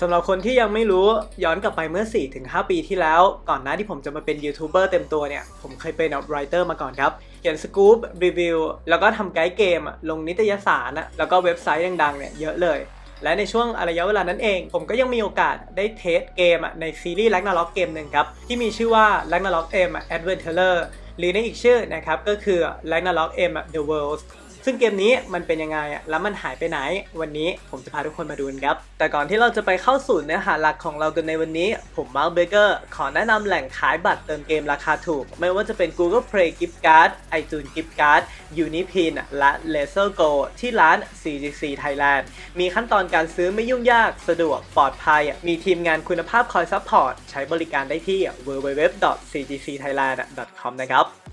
สำหรับคนที่ยังไม่รู้ย้อนกลับไปเมื่อ 4-5 ปีที่แล้ว ก่อนหน้าที่ผมจะมาเป็นยูทูบเบอร์เต็มตัวเนี่ย ผมเคยเป็นไรเตอร์มาก่อนครับ เขียนสกู๊ปรีวิว แล้วก็ทำไกด์เกม ลงนิตยสารแล้วก็เว็บไซต์ดังๆเนี่ยเยอะเลย และในช่วงระยะเวลานั้นเอง ผมก็ยังมีโอกาสได้เทสเกมในซีรีส์ Ragnarok เกมหนึ่งครับ ที่มีชื่อว่า Ragnarok M Adventurer หรือในอีกชื่อนะครับก็คือ Ragnarok M The World ซึ่งเกมนี้มันเป็นยังไงแล้วมันหายไปไหน วันนี้ผมจะพาทุกคนมาดูกันครับ แต่ก่อนที่เราจะไปเข้าสู่เนื้อหาหลักของเรากันในวันนี้ ผมมาร์คเบเกอร์ขอแนะนำแหล่งขายบัตรเติมเกมราคาถูก ไม่ว่าจะเป็น Google Play Gift Card iTunes Gift Card Unipin และ Laser Go ที่ร้าน CGC Thailand มีขั้นตอนการซื้อไม่ยุ่งยากสะดวกปลอดภัย มีทีมงานคุณภาพคอยซัพพอร์ตใช้บริการได้ที่ www.cgcthailand.com นะครับ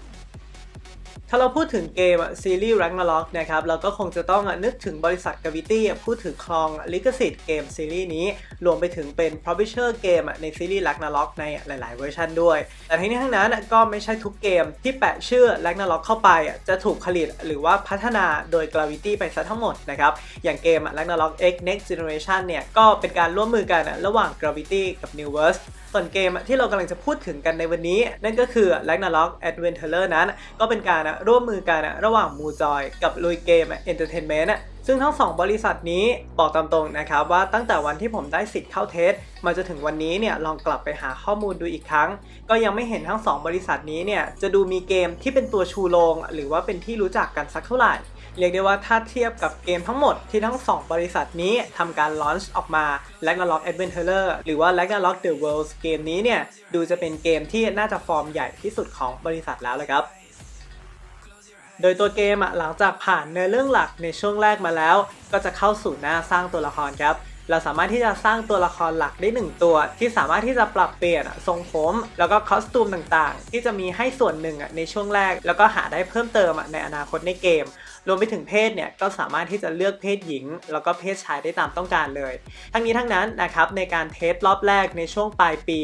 ถ้าเราพูดถึงเกมซีรีส์ Ragnarok นะครับเราก็คงจะต้องนึกถึงบริษัท Gravity ผู้ถือครองลิขสิทธิ์เกมซีรีส์นี้ รวมไปถึงเป็น Publisher เกมในซีรีส์ Ragnarok ในหลาย ๆ เวอร์ชันด้วย แต่ทั้งนี้ทั้งนั้นก็ไม่ใช่ทุกเกมที่แปะชื่อ Ragnarok เข้าไป จะถูกผลิตหรือว่าพัฒนาโดย Gravity ไปซะทั้งหมดนะครับอย่างเกม Ragnarok X Next Generation เนี่ยก็เป็นการร่วมมือกันระหว่าง Gravity กับ Newverse ส่วนเกมที่เรากำลังจะพูดถึงกันในวันนี้ นั่นก็คือ Ragnarok Adventurer นั้น ก็เป็นการร่วมมือกันระหว่างมูจอยกับลุยเกม Entertainment ซึ่งทั้งสองบริษัทนี้บอกตามตรงนะครับว่าตั้งแต่วันที่ผมได้สิทธิ์เข้าเทสมาจนถึงวันนี้เนี่ยลองกลับไปหาข้อมูลดูอีกครั้ง ก็ยังไม่เห็นทั้งสองบริษัทนี้เนี่ยจะดูมีเกมที่เป็นตัวชูโรงหรือว่าเป็นที่รู้จักกันสักเท่าไหร่ เรียกได้ว่าถ้าเทียบกับเกมทั้งหมดที่ทั้ง 2 บริษัทนี้ทำการลอนช์ออกมา Ragnarok Adventurer หรือว่า Ragnarok The Worlds เกมนี้เนี่ยดูจะเป็นเกมที่น่าจะฟอร์มใหญ่ที่สุดของบริษัทแล้วเลยครับ โดยตัวเกมหลังจากผ่านเนื้อเรื่องหลักในช่วงแรกมาแล้ว ก็จะเข้าสู่หน้าสร้างตัวละครครับเราสามารถที่จะสร้างตัวละครหลักได้ 1 ตัว ที่สามารถที่จะปรับเปลี่ยนทรงผม แล้วก็คอสตูมต่างๆ ที่จะมีให้ส่วนหนึ่งในช่วงแรก แล้วก็หาได้เพิ่มเติมในอนาคตในเกม รวมไปถึงเพศเนี่ยก็สามารถที่จะเลือกเพศหญิง แล้วก็เพศชายได้ตามต้องการเลย ทั้งนี้ทั้งนั้นนะครับในการเทสรอบแรกในช่วงปลายปี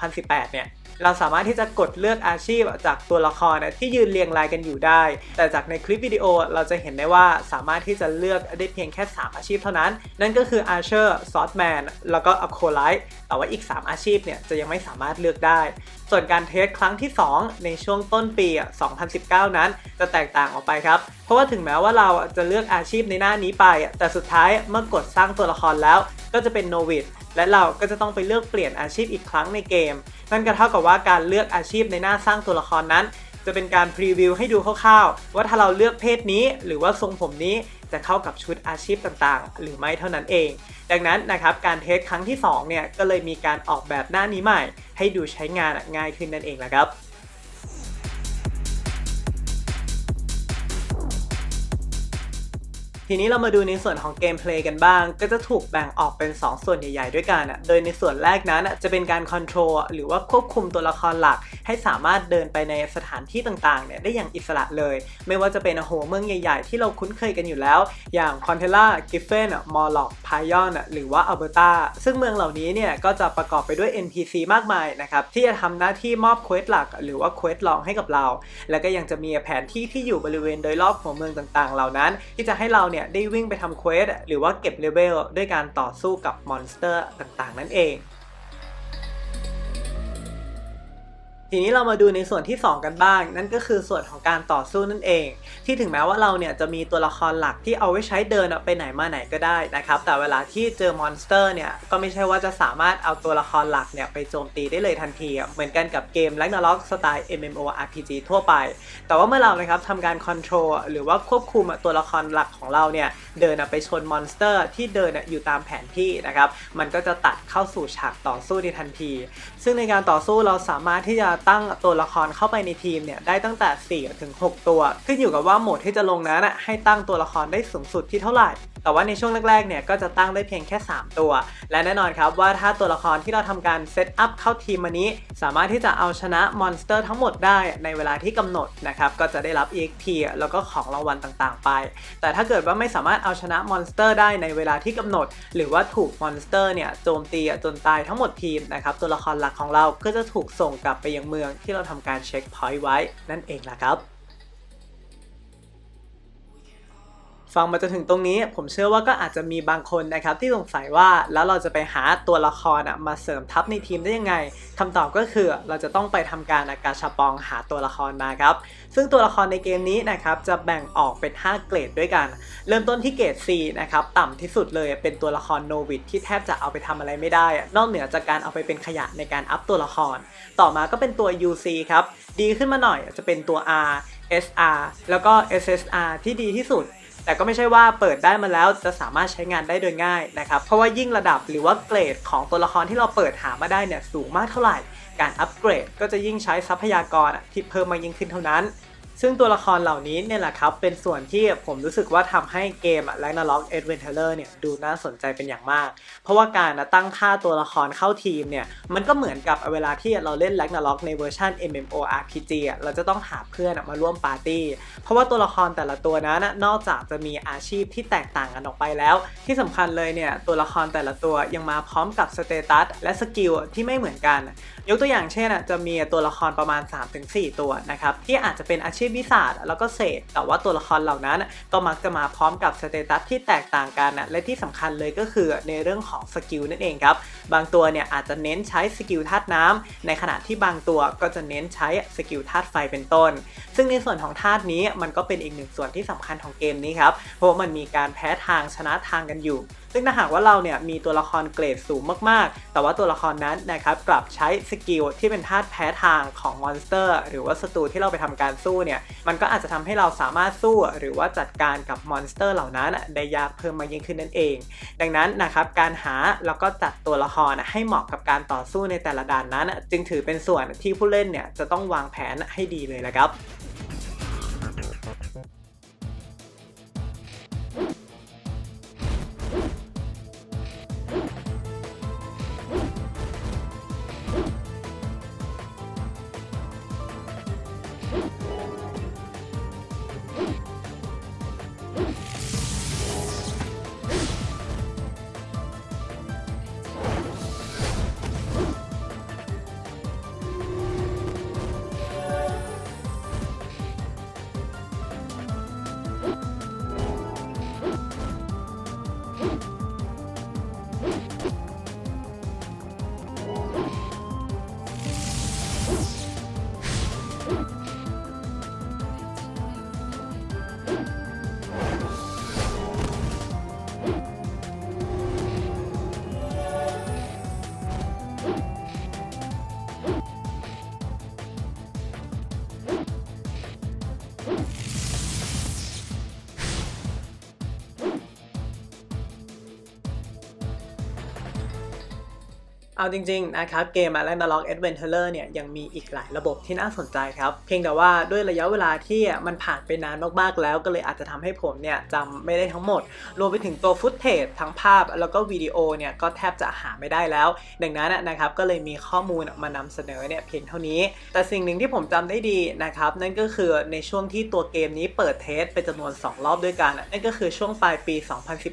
2018 เนี่ย เราสามารถที่จะกดเลือกอาชีพจากตัวละครที่ยืนเรียงรายกันอยู่ได้ แต่จากในคลิปวิดีโอเราจะเห็นได้ว่าสามารถที่จะเลือกได้เพียงแค่ 3 อาชีพเท่านั้น นั่นก็คือ Archer, Swordman แล้วก็ Acolyte แต่ว่าอีก 3 อาชีพเนี่ยจะยังไม่สามารถเลือกได้ ส่วนการเทสครั้งที่ 2 ในช่วงต้นปี 2019 นั้น จะแตกต่างออกไปครับ เพราะว่าถึงแม้ว่าเราจะเลือกอาชีพในหน้านี้ไป แต่สุดท้ายเมื่อกดสร้างตัวละครแล้ว ก็จะเป็นโนวิดและเราก็จะต้องไปเลือกเปลี่ยนอาชีพอีกครั้งในเกม นั่นก็เท่ากับว่าการเลือกอาชีพในหน้าสร้างตัวละครนั้น จะเป็นการพรีวิวให้ดูคร่าวๆ ว่าถ้าเราเลือกเพศนี้หรือว่าทรงผมนี้จะเข้ากับชุดอาชีพต่างๆ หรือไม่เท่านั้นเอง ดังนั้นนะครับการเทสครั้งที่2เนี่ยก็เลยมีการออกแบบหน้านี้ใหม่ ให้ดูใช้งานง่ายขึ้นนั่นเองละครับ ทีนี้เรามาดูในส่วนของเกมเพลย์กันบ้าง ก็จะถูกแบ่งออกเป็น 2 ส่วนใหญ่ ๆ ด้วยกันอะโดยในส่วนแรกนั้นจะเป็นการคอนโทรลหรือว่าควบคุมตัวละครหลัก ให้สามารถเดินไปในสถานที่ต่างๆเนี่ยได้อย่างอิสระเลย ไม่ว่าจะเป็นโหเมืองใหญ่ ๆ ที่เราคุ้นเคยกันอยู่แล้ว อย่างคอนเทล่ากิฟเฟนมอลล็อกพายอนหรือว่าอัลเบอร์ตาซึ่งเมืองเหล่านี้เนี่ยก็จะประกอบไปด้วย NPC มากมายนะครับที่จะทำหน้าที่มอบเควสหลัก หรือว่าเควสรองให้กับเรา แล้วก็ยังจะมีแผนที่ที่อยู่บริเวณโดยรอบหัวเมืองต่างๆ เหล่านั้น ที่จะให้เราเนี่ยได้วิ่งไปทำเควสหรือว่าเก็บเลเวลด้วยการต่อสู้กับมอนสเตอร์ต่างๆ นั่นเอง ทีนี้เรามาดูในส่วนที่ 2 กันบ้าง นั่นก็คือส่วนของการต่อสู้นั่นเอง ที่ถึงแม้ว่าเราเนี่ยจะมีตัวละครหลักที่เอาไว้ใช้เดินไปไหนมาไหนก็ได้นะครับ แต่เวลาที่เจอมอนสเตอร์เนี่ยก็ไม่ใช่ว่าจะสามารถเอาตัวละครหลักเนี่ยไปโจมตีได้เลยทันที เหมือนกันกับเกม Ragnarok สไตล์ MMORPG ทั่วไป แต่ว่าเมื่อเรานะครับทำการคอนโทรลหรือว่าควบคุมตัวละครหลักของเราเนี่ยเดินไปชนมอนสเตอร์ ที่เดินอยู่ตามแผนที่นะครับมันก็จะตัดเข้าสู่ฉากต่อสู้ในทันที ซึ่งในการต่อสู้เราสามารถที่จะตั้งตัวละครเข้าไปในทีมเนี่ยได้ตั้งแต่ 4 ถึง 6 ตัว ขึ้นอยู่กับว่าโหมดที่จะลงนั้นให้ตั้งตัวละครได้สูงสุดที่เท่าไหร่ แต่ว่าในช่วงแรกๆเนี่ยก็จะตั้งได้เพียงแค่ 3 ตัว และแน่นอนครับว่าถ้าตัวละครที่เราทำการเซตอัพเข้าทีมมานี้ สามารถที่จะเอาชนะมอนสเตอร์ทั้งหมดได้ในเวลาที่กำหนดนะครับก็จะได้รับ EXP แล้วก็ของรางวัลต่างๆ ไป แต่ถ้าเกิดว่าไม่สามารถเอาชนะมอนสเตอร์ได้ในเวลาที่กำหนด หรือว่าถูกมอนสเตอร์เนี่ยโจมตีจนตายทั้งหมดทีมนะครับตัวละครหลักของเราก็จะถูกส่งกลับไปยังเมืองที่เราทำการเช็คพอยต์ไว้นั่นเองล่ะครับ ฟังมาจนถึงตรงนี้ ผมเชื่อว่าก็อาจจะมีบางคนนะครับที่สงสัยว่าแล้วเราจะไปหาตัวละครมาเสริมทัพในทีมได้ยังไงคำตอบก็คือเราจะต้องไปทำการกาชาปองหาตัวละครมาครับ ซึ่งตัวละครในเกมนี้นะครับจะแบ่งออกเป็น 5 เกรดด้วยกัน เริ่มต้นที่เกรด C นะครับต่ำที่สุดเลยเป็นตัวละครโนวิดที่แทบจะเอาไปทำอะไรไม่ได้ นอกเหนือจากการเอาไปเป็นขยะในการอัพตัวละคร ต่อมาก็เป็นตัว UC ครับดีขึ้นมาหน่อยจะเป็นตัว R SR แล้วก็ SSR ที่ดีที่สุด แต่ก็ไม่ใช่ว่าเปิดได้มาแล้วจะสามารถใช้งานได้โดยง่ายนะครับเพราะว่ายิ่งระดับหรือว่าเกรดของตัวละครที่เราเปิดหามาได้เนี่ยสูงมากเท่าไหร่ การอัปเกรดก็จะยิ่งใช้ทรัพยากรที่เพิ่มมายิ่งขึ้นเท่านั้น ซึ่งตัวละครเหล่านี้เนี่ยแหละครับเป็นส่วนที่ผมรู้สึกว่าทำให้เกม Ragnarok Adventurer เนี่ยดูน่าสนใจเป็นอย่างมาก เพราะว่าการตั้งค่าตัวละครเข้าทีมเนี่ยมันก็เหมือนกับเวลาที่เราเล่น Ragnarok ในเวอร์ชัน MMORPG เราจะต้องหาเพื่อนมาร่วมปาร์ตี้ เพราะว่าตัวละครแต่ละตัวนั้นนอกจากจะมีอาชีพที่แตกต่างกันออกไปแล้ว ที่สำคัญเลยเนี่ยตัวละครแต่ละตัวยังมาพร้อมกับสเตตัสและสกิลที่ไม่เหมือนกัน ยกตัวอย่างเช่นอะจะมีตัวละครประมาณ 3-4 ตัวนะครับที่อาจจะเป็นอาชีพวิสาสแล้วก็เศษ แต่ว่าตัวละครเหล่านั้นก็มักจะมาพร้อมกับสเตตัสที่แตกต่างกันนะและที่สำคัญเลยก็คือในเรื่องของสกิลนั่นเองครับ บางตัวเนี่ยอาจจะเน้นใช้สกิลธาตุน้ำในขณะที่บางตัวก็จะเน้นใช้สกิลธาตุไฟเป็นต้น ซึ่งในส่วนของธาตุนี้มันก็เป็นอีกหนึ่งส่วนที่สำคัญของเกมนี้ครับ เพราะมันมีการแพ้ทางชนะทางกันอยู่ ซึ่งถ้าหากว่าเราเนี่ยมีตัวละครเกรดสูงมากๆ แต่ว่าตัวละครนั้นนะครับกลับใช้สกิลที่เป็นธาตุแพ้ทางของมอนสเตอร์ หรือว่าศัตรูที่เราไปทำการสู้เนี่ยมันก็อาจจะทำให้เราสามารถสู้หรือว่าจัดการกับมอนสเตอร์เหล่านั้นได้ยากเพิ่มมากยิ่งขึ้นนั่นเอง ดังนั้นนะครับการหาแล้วก็จัดตัวละครให้เหมาะกับการต่อสู้ในแต่ละด่านนั้น จึงถือเป็นส่วนที่ผู้เล่นเนี่ยจะต้องวางแผนให้ดีเลยละครับ เอาจริงๆนะครับเกม Ragnarok Adventurer เนี่ยยังมีอีกหลายระบบที่น่าสนใจครับ เพียงแต่ว่าด้วยระยะเวลาที่มันผ่านไปนานมากๆแล้ว ก็เลยอาจจะทำให้ผมเนี่ยจำไม่ได้ทั้งหมด รวมไปถึงตัวฟุตเทจทั้งภาพแล้วก็วิดีโอเนี่ยก็แทบจะหาไม่ได้แล้ว ดังนั้นนะครับก็เลยมีข้อมูลมานำเสนอเนี่ยเพียงเท่านี้ แต่สิ่งหนึ่งที่ผมจำได้ดีนะครับนั่นก็คือในช่วงที่ตัวเกมนี้เปิดเทสเป็นจำนวน 2 รอบด้วยกันนั่นก็คือช่วงปลายปี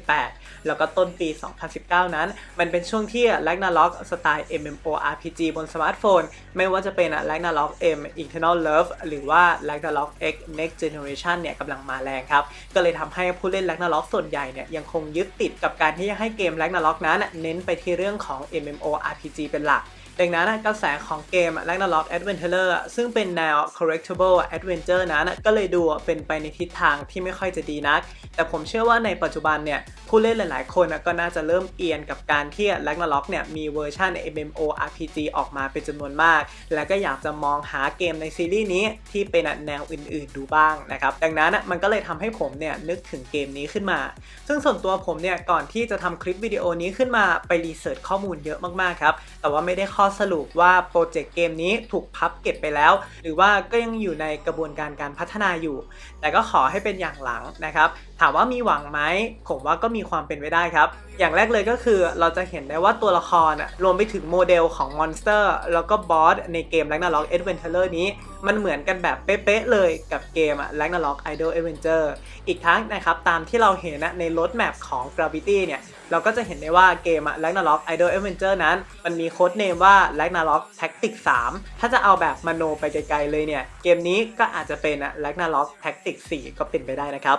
2018 แล้วก็ต้นปี 2019 นั้น มันเป็นช่วงที่ Ragnarok สไตล์ MMORPG บนสมาร์ทโฟน ไม่ว่าจะเป็น Ragnarok M Eternal Love หรือว่า Ragnarok X Next Generation เนี่ยกำลังมาแรงครับ ก็เลยทำให้ผู้เล่น Ragnarok ส่วนใหญ่เนี่ยยังคงยึดติดกับการที่ให้เกม Ragnarok นั้น เน้นไปที่เรื่องของ MMORPG เป็นหลัก ดังนั้นกระแสของเกม Ragnarok Adventurer ซึ่งเป็นแนว Collectible Adventure นั้นก็เลยดูเป็นไปในทิศทางที่ไม่ค่อยจะดีนัก แต่ผมเชื่อว่าในปัจจุบันเนี่ยผู้เล่นหลายๆ คนก็น่าจะเริ่มเอียนกับการที่ Ragnarok เนี่ยมีเวอร์ชัน MMORPG ออกมาเป็นจำนวนมาก และก็อยากจะมองหาเกมในซีรีส์นี้ที่เป็นแนวอื่น ๆ ดูบ้างนะครับ ดังนั้นมันก็เลยทำให้ผมเนี่ยนึกถึงเกมนี้ขึ้นมา ซึ่งส่วนตัวผมเนี่ยก่อนที่จะทำคลิปวิดีโอนี้ขึ้นมาไปรีเสิร์ชข้อมูลเยอะมาก ๆ ครับ แต่ว่าไม่ได้ข้อสรุปว่าโปรเจกต์เกมนี้ถูกพับเก็บไปแล้ว หรือว่าก็ยังอยู่ในกระบวนการการพัฒนาอยู่ แต่ก็ขอให้เป็นอย่างหลังนะครับ ถามว่ามีหวังไหมผมว่าก็มีความเป็นไปได้ครับ อย่างแรกเลยก็คือเราจะเห็นได้ว่าตัวละครอะรวมไปถึงโมเดลของมอนสเตอร์แล้วก็บอสในเกม Ragnarok Adventurer นี้ มันเหมือนกันแบบเป๊ะๆเลยกับเกมอะ Ragnarok Idol Adventure อีกทั้งนะครับตามที่เราเห็นอะในรถแมพของ Gravity เนี่ยเราก็จะเห็นได้ว่าเกมอะ Ragnarok Idol Adventure นั้น มันมีโค้ดเนมว่า Ragnarok Tactics 3ถ้าจะเอาแบบมโนไปไกลๆเลยเนี่ยเกมนี้ก็อาจจะเป็นอะ Ragnarok Tactics 4ก็เป็นไปได้นะครับ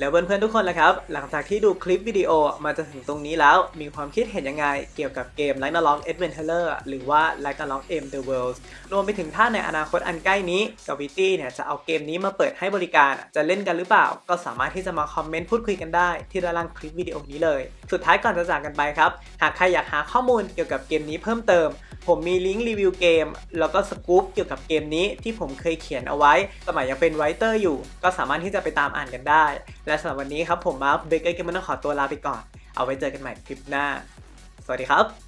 แล้วเพื่อนๆทุกคนล่ะครับ หลังจากที่ดูคลิปวิดีโอมาจนถึงตรงนี้แล้ว มีความคิดเห็นยังไงเกี่ยวกับเกม Ragnarok Adventurer หรือว่า Ragnarok M The World รวมไปถึงถ้าในอนาคตอันใกล้นี้ Gravity เนี่ยจะเอาเกมนี้มาเปิดให้บริการ จะเล่นกันหรือเปล่า ก็สามารถที่จะมาคอมเมนต์พูดคุยกันได้ที่ด้านล่างคลิปวิดีโอนี้เลย สุดท้ายก่อนจะจากกันไปครับ หากใครอยากหาข้อมูลเกี่ยวกับเกมนี้เพิ่มเติม ผมมีลิงก์รีวิวเกม แล้วก็สกู๊ปเกี่ยวกับเกมนี้ที่ผมเคยเขียนเอาไว้ สมัยยังเป็นไรเตอร์อยู่ ก็สามารถที่จะไปตามอ่านกันได้และสำหรับวันนี้ครับผมมาร์คเบเกอร์เกมเมอร์ขอตัวลาไปก่อน เอาไว้เจอกันใหม่คลิปหน้า สวัสดีครับ